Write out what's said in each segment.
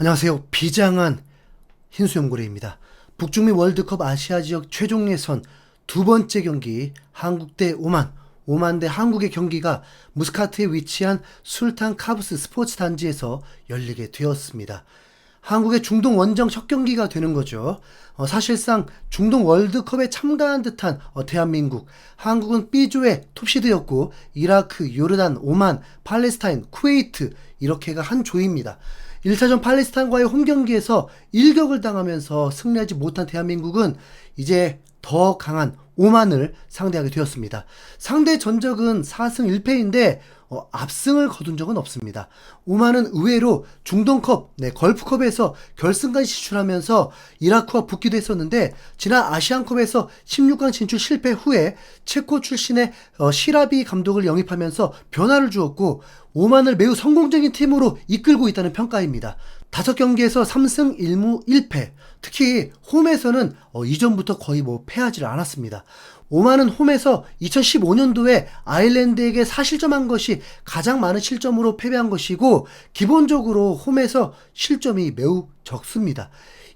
안녕하세요. 비장한 흰수염고래입니다. 북중미 월드컵 아시아 지역 최종 예선 두 번째 경기 한국 대 오만, 오만 대 한국의 경기가 무스카트에 위치한 술탄 카브스 스포츠 단지에서 열리게 되었습니다. 한국의 중동 원정 첫 경기가 되는 거죠. 어, 사실상 중동 월드컵에 참가한 듯한 어, 대한민국. 한국은 B조의 톱시드였고 이라크, 요르단, 오만, 팔레스타인, 쿠웨이트 이렇게가 한 조입니다. 1차전 팔레스타인과의 홈 경기에서 일격을 당하면서 승리하지 못한 대한민국은 이제 더 강한 오만을 상대하게 되었습니다. 상대 전적은 4승 1패인데 어, 압승을 거둔 적은 없습니다. 오만은 의외로 중동컵, 네, 걸프컵에서 결승까지 진출하면서 이라크와 붙기도 했었는데 지난 아시안컵에서 16강 진출 실패 후에 체코 출신의 어, 시라비 감독을 영입하면서 변화를 주었고 오만을 매우 성공적인 팀으로 이끌고 있다는 평가입니다. 다섯 경기에서 3승 1무 1패. 특히 홈에서는 어, 이전부터 거의 뭐 패하지 않았습니다. 오만은 홈에서 2015년도에 아일랜드에게 4실점한 것이 가장 많은 실점으로 패배한 것이고 기본적으로 홈에서 실점이 매우 적습니다.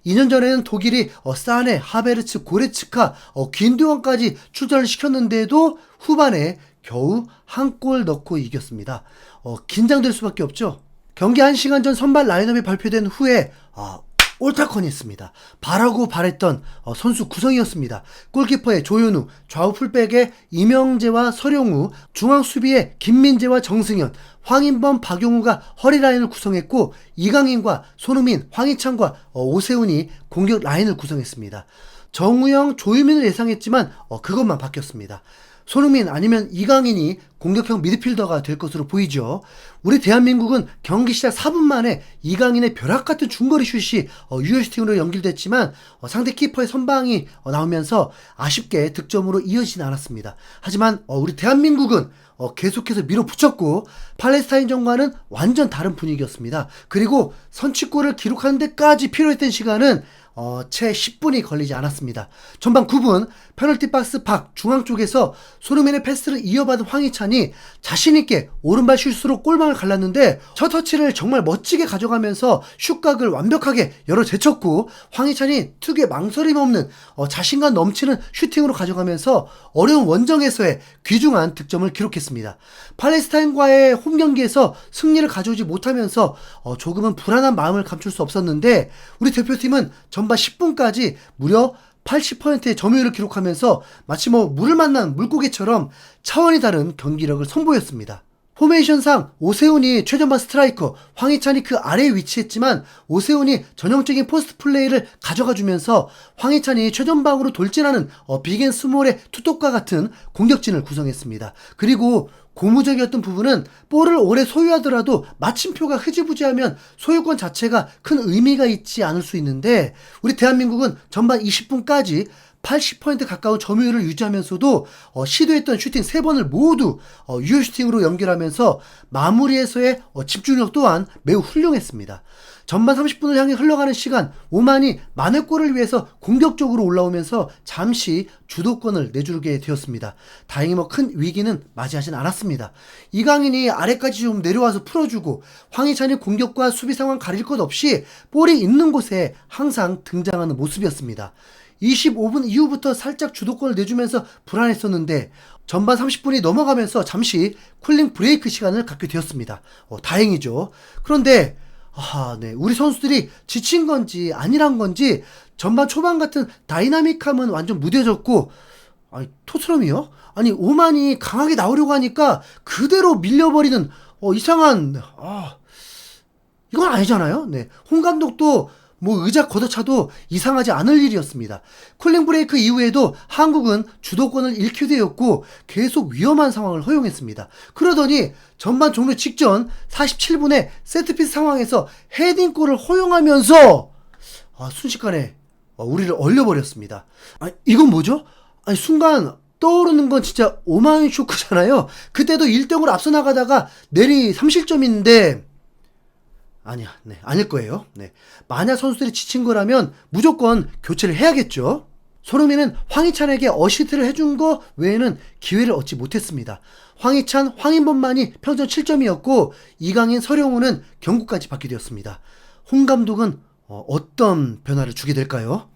2년 전에는 독일이 어, 사네, 하베르츠, 고레츠카, 어, 긴드원까지 출전을 시켰는데도 후반에 겨우 한 골 넣고 이겼습니다. 어, 긴장될 수밖에 없죠. 경기 1시간 전 선발 라인업이 발표된 후에 아, 옳다컨이 있습니다. 바라고 바랬던 어, 선수 구성이었습니다. 골키퍼의 조현우, 좌우 풀백의 이명재와 서령우, 중앙 수비의 김민재와 정승현, 황인범, 박용우가 허리 라인을 구성했고 이강인과 손흥민, 황희찬과 어, 오세훈이 공격 라인을 구성했습니다. 정우영, 조유민을 예상했지만 어, 그것만 바뀌었습니다. 손흥민 아니면 이강인이 공격형 미드필더가 될 것으로 보이죠. 우리 대한민국은 경기 시작 4분 만에 이강인의 벼락 같은 중거리 슛이 어, 유효슈팅으로 연결됐지만 어, 상대 키퍼의 선방이 어, 나오면서 아쉽게 득점으로 이어지진 않았습니다. 하지만 어, 우리 대한민국은 어, 계속해서 밀어붙였고 팔레스타인전과는 완전 다른 분위기였습니다. 그리고 선취골을 기록하는 데까지 필요했던 시간은 어, 채 10분이 걸리지 않았습니다. 전반 9분 페널티 박스 밖 중앙 쪽에서 손흥민의 패스를 이어받은 황희찬이 자신있게 오른발 슛으로 골망을 갈랐는데 첫 터치를 정말 멋지게 가져가면서 슛각을 완벽하게 열어 제쳤고 황희찬이 특유의 망설임 없는 어, 자신감 넘치는 슈팅으로 가져가면서 어려운 원정에서의 귀중한 득점을 기록했습니다. 팔레스타인과의 홈 경기에서 승리를 가져오지 못하면서 어, 조금은 불안한 마음을 감출 수 없었는데 우리 대표팀은 전반 10분까지 무려 80%의 점유율을 기록하면서 마치 뭐 물을 만난 물고기처럼 차원이 다른 경기력을 선보였습니다. 포메이션상 오세훈이 최전방 스트라이커, 황희찬이 그 아래에 위치했지만 오세훈이 전형적인 포스트 플레이를 가져가 주면서 황희찬이 최전방으로 돌진하는 어, 비겐 스몰의 투톱과 같은 공격진을 구성했습니다. 그리고 고무적이었던 부분은 볼을 오래 소유하더라도 마침표가 흐지부지하면 소유권 자체가 큰 의미가 있지 않을 수 있는데 우리 대한민국은 전반 20분까지 80% 가까운 점유율을 유지하면서도 어, 시도했던 슈팅 3번을 모두 어, 유효 슈팅으로 연결하면서 마무리에서의 어, 집중력 또한 매우 훌륭했습니다. 전반 30분을 향해 흘러가는 시간 오만이 만회골을 위해서 공격적으로 올라오면서 잠시 주도권을 내주게 되었습니다. 다행히 뭐 큰 위기는 맞이하진 않았습니다. 이강인이 아래까지 좀 내려와서 풀어주고 황희찬이 공격과 수비 상황 가릴 것 없이 볼이 있는 곳에 항상 등장하는 모습이었습니다. 25분 이후부터 살짝 주도권을 내주면서 불안했었는데 전반 30분이 넘어가면서 잠시 쿨링 브레이크 시간을 갖게 되었습니다. 어, 다행이죠. 그런데 아, 네. 우리 선수들이 지친 건지 아니란 건지 전반 초반 같은 다이나믹함은 완전 무뎌졌고 아니 토트넘이요? 아니 오만이 강하게 나오려고 하니까 그대로 밀려버리는 어, 이상한 아 이건 아니잖아요. 네. 홍 감독도 뭐 의자 걷어차도 이상하지 않을 일이었습니다. 쿨링 브레이크 이후에도 한국은 주도권을 잃게 되었고 계속 위험한 상황을 허용했습니다. 그러더니 전반 종료 직전 47분에 세트피스 상황에서 헤딩골을 허용하면서 아, 순식간에 어, 우리를 얼려버렸습니다. 아, 이건 뭐죠? 아니, 순간 떠오르는 건 진짜 오만 쇼크잖아요. 그때도 1등으로 앞서 나가다가 내리 3실점인데 아니야, 네, 아닐 거예요. 네. 만약 선수들이 지친 거라면 무조건 교체를 해야겠죠. 손흥민은 황희찬에게 어시트를 해준 거 외에는 기회를 얻지 못했습니다. 황희찬, 황인범만이 평점 7점이었고 이강인, 서령우는 경고까지 받게 되었습니다. 홍 감독은 어, 어떤 변화를 주게 될까요?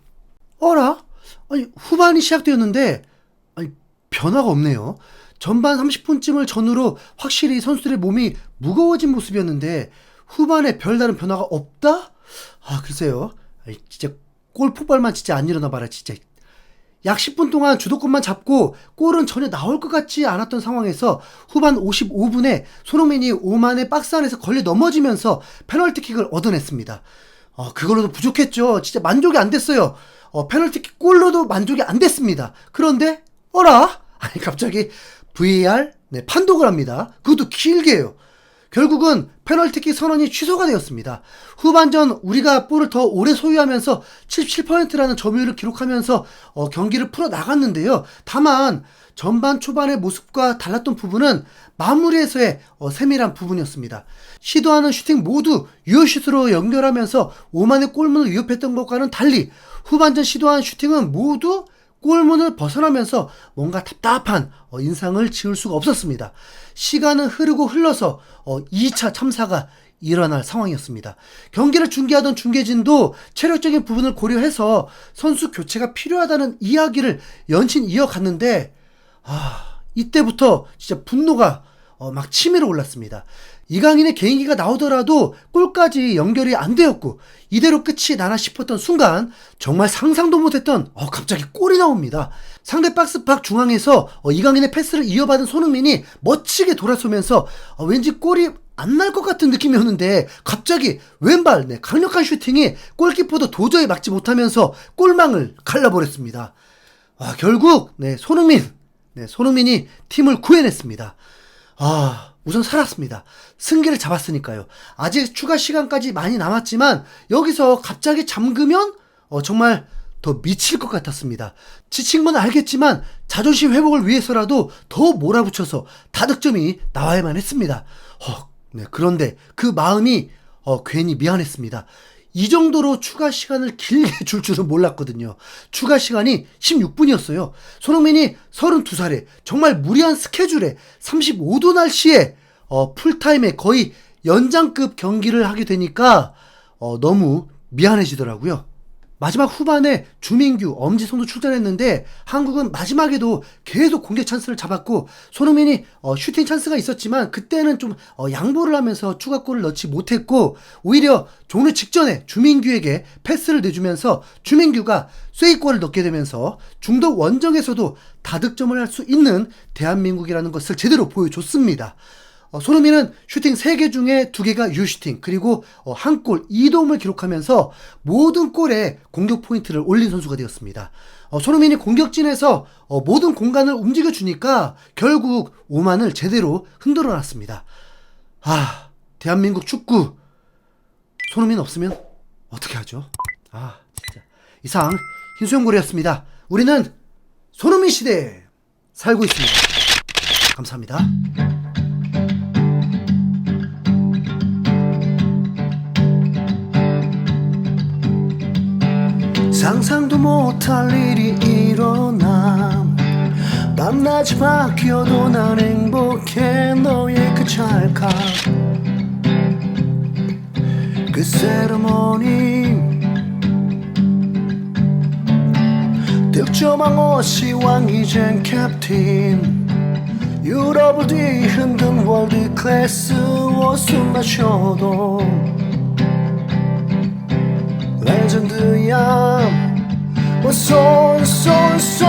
어라? 아니, 후반이 시작되었는데, 아니, 변화가 없네요. 전반 30분쯤을 전후로 확실히 선수들의 몸이 무거워진 모습이었는데, 후반에 별다른 변화가 없다? 아, 글쎄요. 아니, 진짜 골 폭발만 진짜 안 일어나 봐라, 진짜. 약 10분 동안 주도권만 잡고 골은 전혀 나올 것 같지 않았던 상황에서 후반 55분에 손흥민이 오만의 박스 안에서 걸려 넘어지면서 페널티킥을 얻어냈습니다. 어, 그걸로도 부족했죠. 진짜 만족이 안 됐어요. 어, 페널티킥 골로도 만족이 안 됐습니다. 그런데 어라? 아니 갑자기 VAR 네, 판독을 합니다. 그것도 길게요. 결국은 페널티킥 선언이 취소가 되었습니다. 후반전 우리가 볼을 더 오래 소유하면서 77%라는 점유율을 기록하면서 어, 경기를 풀어 나갔는데요. 다만 전반 초반의 모습과 달랐던 부분은 마무리에서의 어, 세밀한 부분이었습니다. 시도하는 슈팅 모두 유효슛으로 연결하면서 오만의 골문을 위협했던 것과는 달리 후반전 시도한 슈팅은 모두 골문을 벗어나면서 뭔가 답답한 어, 인상을 지울 수가 없었습니다. 시간은 흐르고 흘러서 어, 2차 참사가 일어날 상황이었습니다. 경기를 중계하던 중계진도 체력적인 부분을 고려해서 선수 교체가 필요하다는 이야기를 연신 이어갔는데 아, 이때부터 진짜 분노가 어, 막 치밀어 올랐습니다. 이강인의 개인기가 나오더라도 골까지 연결이 안 되었고 이대로 끝이 나나 싶었던 순간 정말 상상도 못했던 어, 갑자기 골이 나옵니다. 상대 박스 밖 중앙에서 어, 이강인의 패스를 이어받은 손흥민이 멋지게 돌아서면서 어, 왠지 골이 안날것 같은 느낌이었는데 갑자기 왼발 네, 강력한 슈팅이 골키퍼도 도저히 막지 못하면서 골망을 갈라버렸습니다. 아, 결국 네, 손흥민 네, 손흥민이 팀을 구해냈습니다. 아, 우선 살았습니다. 승기를 잡았으니까요. 아직 추가 시간까지 많이 남았지만 여기서 갑자기 잠그면 어, 정말 더 미칠 것 같았습니다. 지친 건 알겠지만 자존심 회복을 위해서라도 더 몰아붙여서 다득점이 나와야만 했습니다. 어, 네, 그런데 그 마음이 어, 괜히 미안했습니다. 이 정도로 추가 시간을 길게 줄 줄은 몰랐거든요. 추가 시간이 16분이었어요. 손흥민이 32살에 정말 무리한 스케줄에 35도 날씨에 어, 풀타임에 거의 연장급 경기를 하게 되니까 어, 너무 미안해지더라고요. 마지막 후반에 주민규, 엄지성도 출전했는데 한국은 마지막에도 계속 공격 찬스를 잡았고 손흥민이 어, 슈팅 찬스가 있었지만 그때는 좀 어, 양보를 하면서 추가골을 넣지 못했고 오히려 종료 직전에 주민규에게 패스를 내주면서 주민규가 쐐기골을 넣게 되면서 중도 원정에서도 다득점을 할 수 있는 대한민국이라는 것을 제대로 보여줬습니다. 어, 손흥민은 슈팅 3개 중에 2개가 유슈팅 그리고 어, 한골 2도움을 기록하면서 모든 골에 공격 포인트를 올린 선수가 되었습니다. 어, 손흥민이 공격진에서 어, 모든 공간을 움직여 주니까 결국 오만을 제대로 흔들어 놨습니다. 아, 대한민국 축구 손흥민 없으면 어떻게 하죠? 아, 진짜. 이상 흰수염고리였습니다. 우리는 손흥민 시대에 살고 있습니다. 감사합니다. 상상도 못할 일이 일어나 밤낮이 바뀌어도 난 행복해. 너의 그 찰칵. 그 세레모니. 득점왕 옷이 왕이젠 캡틴. 유럽을 뒤흔든 월드 클래스 옷을 마셔도 레전드야 뭐 손손손 소